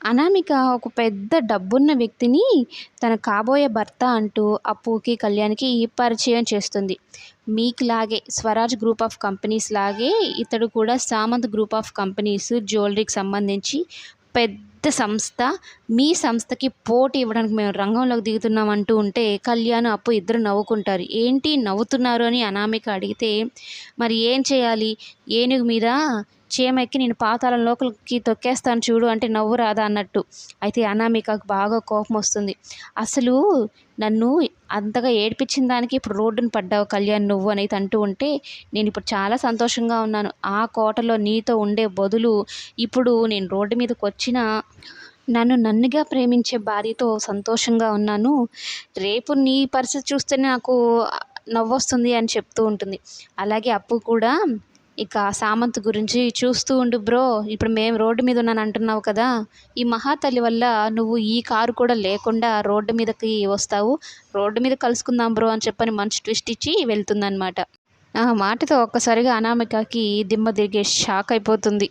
అనామిక ఒక పెద్ద డబ్బున్న వ్యక్తిని తన కాబోయే భర్త అంటూ అప్పుకి కళ్యాణ్కి పరిచయం చేస్తుంది. మీకులాగే స్వరాజ్ గ్రూప్ ఆఫ్ కంపెనీస్ లాగే ఇతడు కూడా సామంత్ గ్రూప్ ఆఫ్ కంపెనీస్ జ్యువెలరీకి సంబంధించి పెద్ద సంస్థ. మీ సంస్థకి పోటీ ఇవ్వడానికి మేము రంగంలోకి దిగుతున్నాం అంటూ ఉంటే కళ్యాణ్ అప్పు ఇద్దరు నవ్వుకుంటారు. ఏంటి నవ్వుతున్నారు అని అనామిక అడిగితే మరి ఏం చేయాలి? ఏనుగు మీద చీమెక్కి నేను పాతాళం లోపలికి తొక్కేస్తాను చూడు అంటే నవ్వు రాదా అన్నట్టు. అయితే అనామికకు బాగా కోపం వస్తుంది. అసలు నన్ను అంతగా ఏడిపించిన దానికి ఇప్పుడు రోడ్డును పడ్డావు కళ్యాణ్ నువ్వు అనేది అంటూ ఉంటే నేను ఇప్పుడు చాలా సంతోషంగా ఉన్నాను. ఆ కోటలో నీతో ఉండే బదులు ఇప్పుడు నేను రోడ్డు మీదకి వచ్చిన నన్ను నన్నుగా ప్రేమించే భార్యతో సంతోషంగా ఉన్నాను. రేపు నీ పరిస్థితి చూస్తే నాకు నవ్వొస్తుంది అని చెప్తూ ఉంటుంది. అలాగే అప్పు కూడా ఇక సామంత్ గురించి చూస్తూ ఉండు బ్రో. ఇప్పుడు మేము రోడ్డు మీద ఉన్నాను అంటున్నావు కదా. ఈ మహాతల్లి వల్ల నువ్వు ఈ కారు కూడా లేకుండా రోడ్డు మీదకి వస్తావు. రోడ్డు మీద కలుసుకుందాం బ్రో అని చెప్పని మంచి ట్విస్ట్ ఇచ్చి వెళ్తుందనమాట ఆ మాటతో ఒక్కసారిగా అనామికకి దిమ్మ తిరిగే షాక్ అయిపోతుంది.